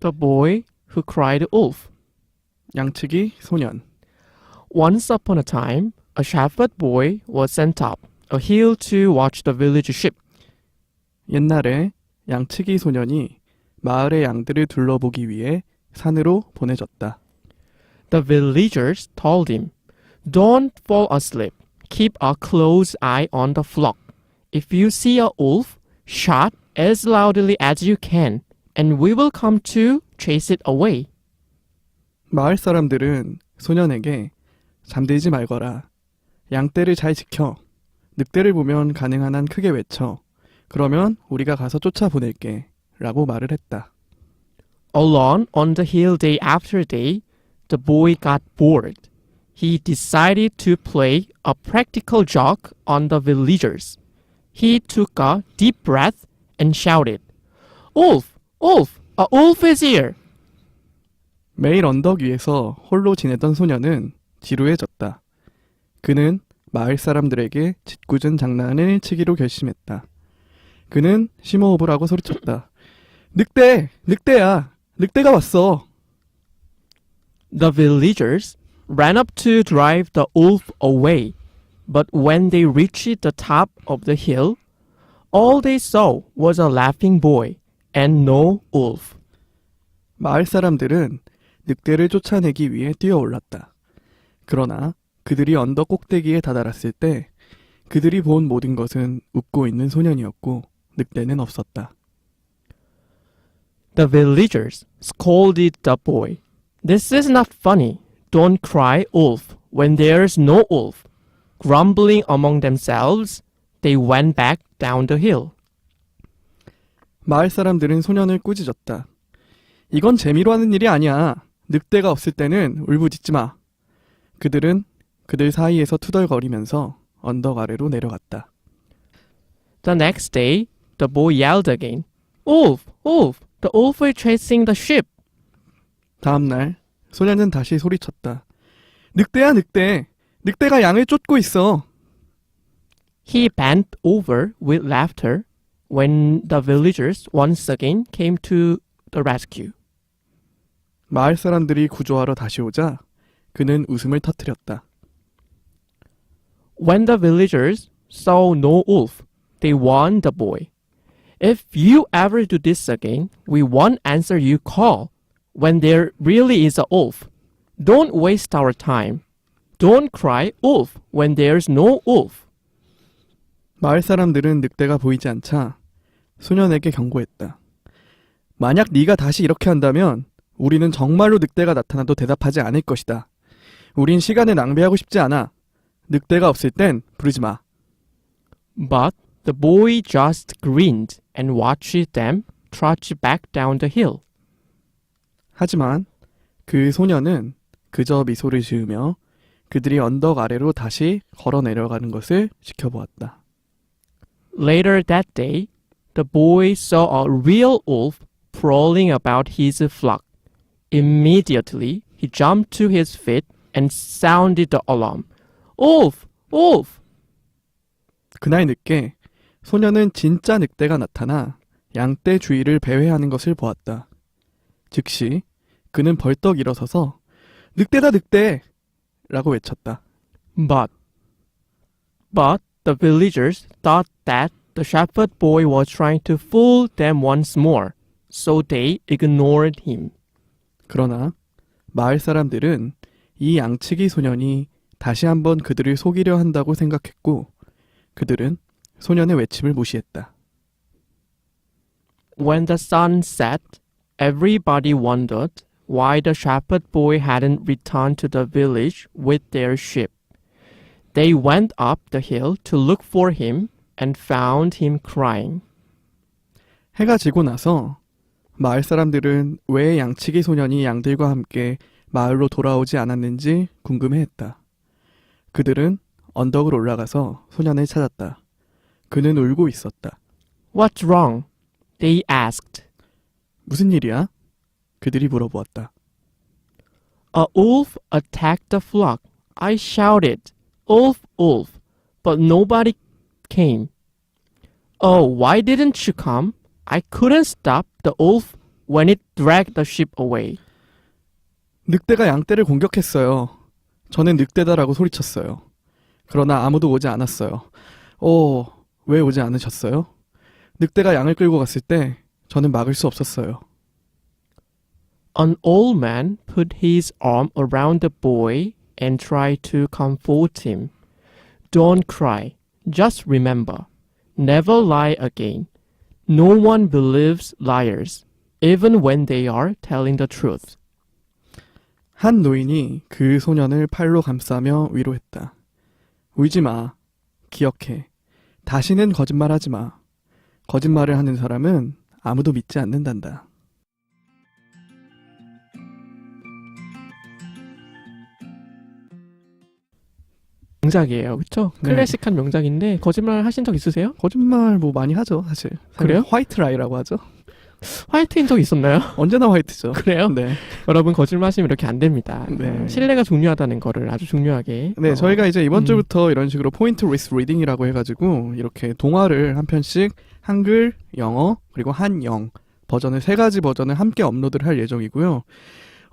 The boy who cried wolf. 양치기 소년. Once upon a time, a shepherd boy was sent up a hill to watch the village sheep. 옛날에 양치기 소년이 마을의 양들을 둘러보기 위해 산으로 보내졌다. The villagers told him, Don't fall asleep. Keep a close eye on the flock. If you see a wolf, shout as loudly as you can, and we will come to chase it away. 마을 사람들은 소년에게 잠들지 말거라. 양떼를 잘 지켜. 늑대를 보면 가능한 한 크게 외쳐. 그러면 우리가 가서 쫓아보낼게. 라고 말을 했다. Alone on the hill day after day, the boy got bored. He decided to play a practical joke on the villagers. He took a deep breath and shouted, Wolf! Wolf! A wolf is here! 매일 언덕 위에서 홀로 지내던 소년은 지루해졌다. 그는 마을 사람들에게 짓궂은 장난을 치기로 결심했다. 그는 심호흡을 하고 소리쳤다. 늑대! 늑대야! 늑대가 왔어! The villagers ran up to drive the wolf away, but when they reached the top of the hill, all they saw was a laughing boy and no wolf. 마을 사람들은 늑대를 쫓아내기 위해 뛰어올랐다. 그러나 그들이 언덕 꼭대기에 다다랐을 때 그들이 본 모든 것은 웃고 있는 소년이었고 늑대는 없었다. The villagers scolded the boy. This is not funny. Don't cry wolf when there's no wolf. Grumbling among themselves, they went back down the hill. 마을 사람들은 소년을 꾸짖었다. 이건 재미로 하는 일이 아니야. 늑대가 없을 때는 울부짖지 마. 그들은 그들 사이에서 투덜거리면서 언덕 아래로 내려갔다. The next day, the boy yelled again, Wolf! Wolf! The wolf is chasing the sheep! 다음 날 소년은 다시 소리쳤다. 늑대야 늑대. 늑대가 양을 쫓고 있어. He bent over with laughter when the villagers once again came to the rescue. 마을 사람들이 구조하러 다시 오자 그는 웃음을 터뜨렸다. When the villagers saw no wolf, they warned the boy. If you ever do this again, we won't answer your call when there really is a wolf. Don't waste our time. Don't cry wolf when there's no wolf. 마을 사람들은 늑대가 보이지 않자 소년에게 경고했다. 만약 네가 다시 이렇게 한다면 우리는 정말로 늑대가 나타나도 대답하지 않을 것이다. 우린 시간을 낭비하고 싶지 않아. 늑대가 없을 땐 부르지 마. But the boy just grinned and watched them trudge back down the hill. 하지만 그 소년은 그저 미소를 지으며 그들이 언덕 아래로 다시 걸어 내려가는 것을 지켜보았다. Later that day, the boy saw a real wolf prowling about his flock. Immediately, he jumped to his feet and sounded the alarm. Wolf! Wolf! 그날 늦게 소년은 진짜 늑대가 나타나 양떼 주위를 배회하는 것을 보았다. 즉시 그는 벌떡 일어서서 늑대다 늑대! 라고 외쳤다. But, but the villagers thought that the shepherd boy was trying to fool them once more, so they ignored him. 그러나 마을 사람들은 이 양치기 소년이 다시 한번 그들을 속이려 한다고 생각했고 그들은 소년의 외침을 무시했다. When the sun set, everybody wondered why the shepherd boy hadn't returned to the village with their sheep. They went up the hill to look for him and found him crying. 해가 지고 나서 마을 사람들은 왜 양치기 소년이 양들과 함께 마을로 돌아오지 않았는지 궁금해했다. 그들은 언덕을 올라가서 소년을 찾았다. 그는 울고 있었다. What's wrong? They asked. 무슨 일이야? 그들이 물어보았다. A wolf attacked the flock. I shouted, Wolf, wolf, but nobody came. Oh, why didn't you come? I couldn't stop the wolf when it dragged the ship away. 늑대가 양떼를 공격했어요. 저는 늑대다라고 소리쳤어요. 그러나 아무도 오지 않았어요. 어, 왜 오지 않으셨어요? 늑대가 양을 끌고 갔을 때 저는 막을 수 없었어요. An old man put his arm around the boy and tried to comfort him. Don't cry. Just remember. Never lie again. No one believes liars, even when they are telling the truth. 한 노인이 그 소년을 팔로 감싸며 위로했다. 울지 마. 기억해. 다시는 거짓말하지 마. 거짓말을 하는 사람은 아무도 믿지 않는단다. 명작이에요, 그렇죠? 네. 클래식한 명작인데 거짓말 하신 적 있으세요? 거짓말 뭐 많이 하죠, 사실. 그래요? 화이트 라이라고 하죠. 화이트인 적 있었나요? 언제나 화이트죠. 그래요? 네. 여러분 거짓말 하시면 이렇게 안 됩니다. 네. 어, 신뢰가 중요하다는 거를 아주 중요하게. 네, 어, 저희가 이제 이번 음. 주부터 이런 식으로 포인트 리스 리딩이라고 해가지고 이렇게 동화를 한 편씩 한글, 영어 그리고 한영 버전을 세 가지 버전을 함께 업로드를 할 예정이고요.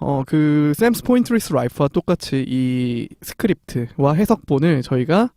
어, 그 샘스 포인트 리스 라이프와 똑같이 이 스크립트와 해석본을 저희가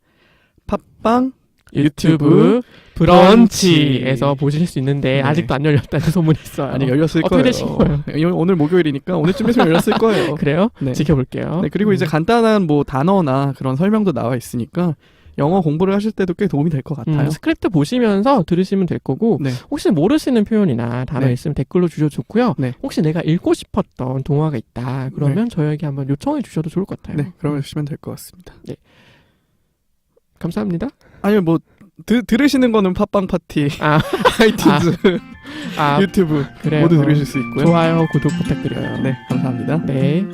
팟빵, 유튜브 브런치에서 보실 수 있는데 네. 아직도 안 열렸다는 소문이 있어요. 아니 열렸을 어떻게 거예요. 되신 거예요? 예, 오늘 목요일이니까 오늘쯤이면 열렸을 거예요. 그래요? 네. 지켜볼게요. 네, 그리고 이제 음. 간단한 뭐 단어나 그런 설명도 나와 있으니까 영어 공부를 하실 때도 꽤 도움이 될 것 같아요. 음, 스크립트 보시면서 들으시면 될 거고 네. 혹시 모르시는 표현이나 단어 네. 있으면 댓글로 주셔도 좋고요. 네. 혹시 내가 읽고 싶었던 동화가 있다 그러면 저에게 한번 요청해 주셔도 좋을 것 같아요. 네, 그러면 주시면 될 것 같습니다. 감사합니다. 아니요, 뭐 드, 들으시는 거는 팟빵 파티, 아, 아이튠즈, 아 유튜브 그래요. 모두 들으실 수 있고요. 좋아요, 구독 부탁드려요. 네, 감사합니다. 네.